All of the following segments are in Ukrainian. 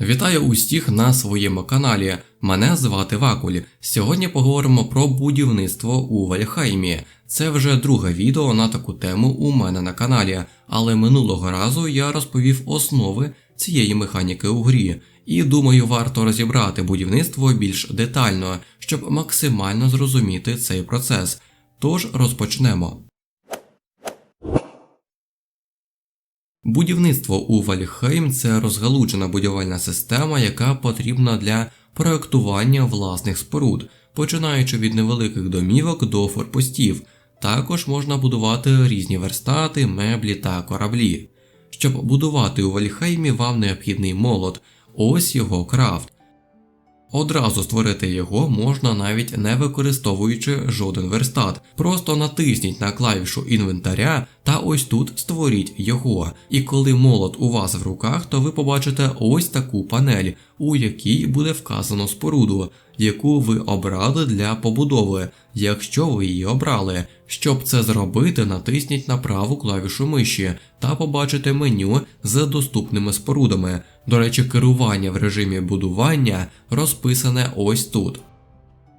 Вітаю усіх на своєму каналі. Мене звати Вакуль. Сьогодні поговоримо про будівництво у Вальхаймі. Це вже друге відео на таку тему у мене на каналі, але минулого разу я розповів основи цієї механіки у грі, і думаю, варто розібрати будівництво більш детально, щоб максимально зрозуміти цей процес. Тож розпочнемо. Будівництво у Вальхейм це розгалуджена будівельна система, яка потрібна для проектування власних споруд, починаючи від невеликих домівок до форпостів. Також можна будувати різні верстати, меблі та кораблі. Щоб будувати у Вальхеймі, вам необхідний молот, ось його крафт. Одразу створити його можна навіть не використовуючи жоден верстат. Просто натисніть на клавішу інвентаря та ось тут створіть його. І коли молот у вас в руках, то ви побачите ось таку панель, у якій буде вказано споруду, яку ви обрали для побудови, якщо ви її обрали. Щоб це зробити, натисніть на праву клавішу миші та побачите меню з доступними спорудами. До речі, керування в режимі будування розписане ось тут.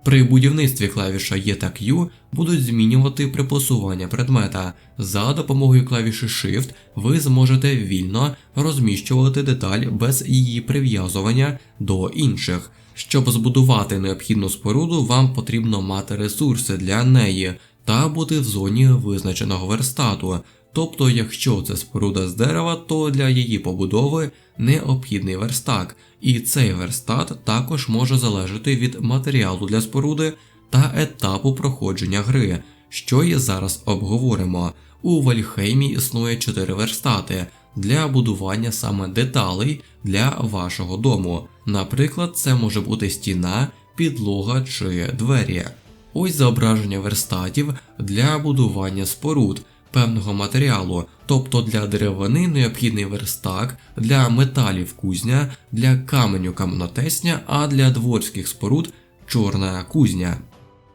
При будівництві клавіша E та Q будуть змінювати приплюсування предмета. За допомогою клавіші Shift ви зможете вільно розміщувати деталь без її прив'язування до інших. Щоб збудувати необхідну споруду, вам потрібно мати ресурси для неї та бути в зоні визначеного верстату. Тобто, якщо це споруда з дерева, то для її побудови необхідний верстак, і цей верстат також може залежати від матеріалу для споруди та етапу проходження гри, що і зараз обговоримо. У Вальхеймі існує 4 верстати для будування саме деталей для вашого дому. Наприклад, це може бути стіна, підлога чи двері. Ось зображення верстатів для будування споруд певного матеріалу, тобто для деревини необхідний верстак, для металів кузня, для каменю каменотесня, а для дворських споруд чорна кузня.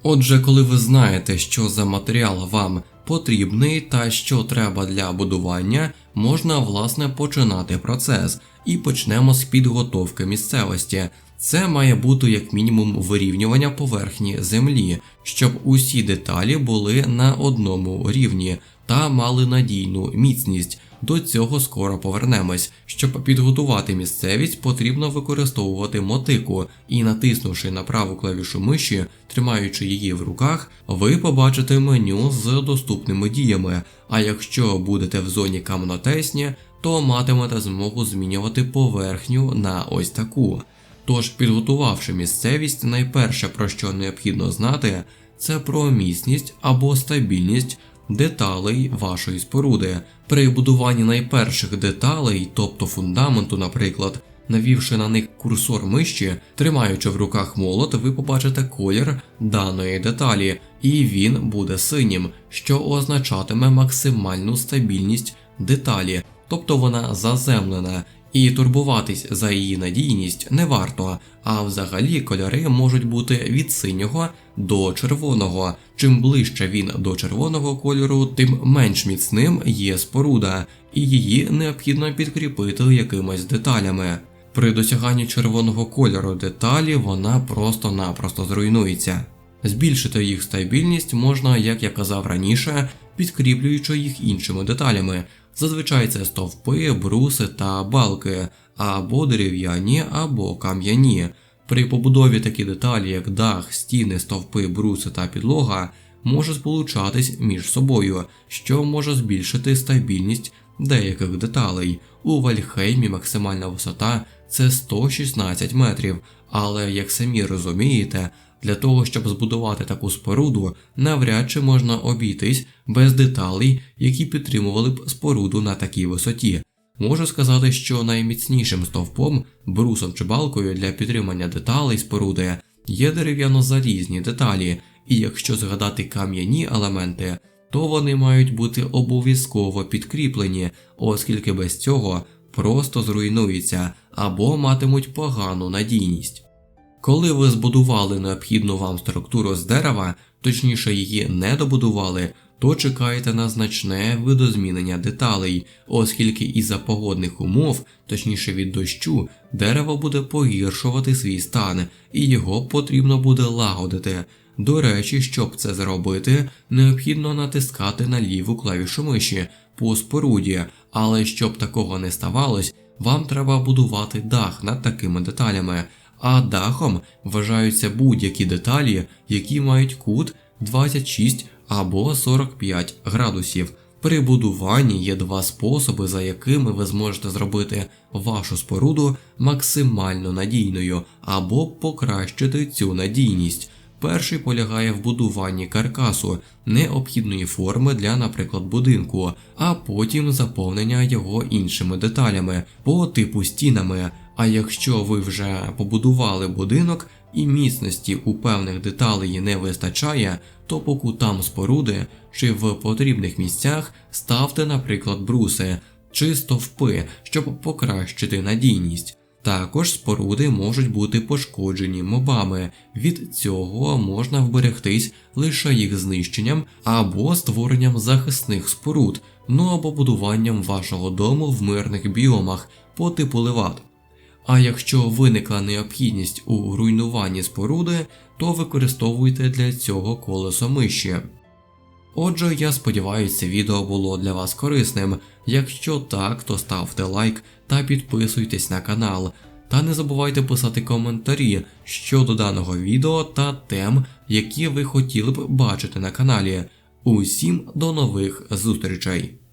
Отже, коли ви знаєте, що за матеріал вам потрібний та що треба для будування, можна власне починати процес і почнемо з підготовки місцевості. Це має бути як мінімум вирівнювання поверхні землі, щоб усі деталі були на одному рівні та мали надійну міцність. До цього скоро повернемось. Щоб підготувати місцевість, потрібно використовувати мотику, і натиснувши на праву клавішу миші, тримаючи її в руках, ви побачите меню з доступними діями. А якщо будете в зоні каменотесні, то матимете змогу змінювати поверхню на ось таку. Тож, підготувавши місцевість, найперше про що необхідно знати, це про міцність або стабільність деталей вашої споруди. При будуванні найперших деталей, тобто фундаменту, наприклад, навівши на них курсор миші, тримаючи в руках молот, ви побачите колір даної деталі, і він буде синім, що означатиме максимальну стабільність деталі, тобто вона заземлена. І турбуватись за її надійність не варто, а взагалі кольори можуть бути від синього до червоного. Чим ближче він до червоного кольору, тим менш міцним є споруда, і її необхідно підкріпити якимись деталями. При досяганні червоного кольору деталі вона просто-напросто зруйнується. Збільшити їх стабільність можна, як я казав раніше, підкріплюючи їх іншими деталями. Зазвичай це стовпи, бруси та балки, або дерев'яні, або кам'яні. При побудові такі деталі, як дах, стіни, стовпи, бруси та підлога, може сполучатись між собою, що може збільшити стабільність деяких деталей. У Вальхеймі максимальна висота це 116 метрів, але як самі розумієте, для того, щоб збудувати таку споруду, навряд чи можна обійтись без деталей, які підтримували б споруду на такій висоті. Можу сказати, що найміцнішим стовпом, брусом чи балкою для підтримання деталей споруди є дерев'яно-залізні деталі, і якщо згадати кам'яні елементи, то вони мають бути обов'язково підкріплені, оскільки без цього просто зруйнуються або матимуть погану надійність. Коли ви збудували необхідну вам структуру з дерева, точніше її не добудували, то чекайте на значне видозмінення деталей, оскільки із-за погодних умов, точніше від дощу, дерево буде погіршувати свій стан, і його потрібно буде лагодити. До речі, щоб це зробити, необхідно натискати на ліву клавішу миші по споруді, але щоб такого не ставалось, вам треба будувати дах над такими деталями. А дахом вважаються будь-які деталі, які мають кут 26 або 45 градусів. При будуванні є два способи, за якими ви зможете зробити вашу споруду максимально надійною або покращити цю надійність. Перший полягає в будуванні каркасу необхідної форми для, наприклад, будинку, а потім заповнення його іншими деталями по типу стінами. А якщо ви вже побудували будинок і міцності у певних деталей не вистачає, то по кутам споруди чи в потрібних місцях ставте, наприклад, бруси чи стовпи, щоб покращити надійність. Також споруди можуть бути пошкоджені мобами. Від цього можна вберегтись лише їх знищенням або створенням захисних споруд, ну або будуванням вашого дому в мирних біомах по типу леват. А якщо виникла необхідність у руйнуванні споруди, то використовуйте для цього колесо миші. Отже, я сподіваюся, це відео було для вас корисним. Якщо так, то ставте лайк та підписуйтесь на канал. Та не забувайте писати коментарі щодо даного відео та тем, які ви хотіли б бачити на каналі. Усім до нових зустрічей!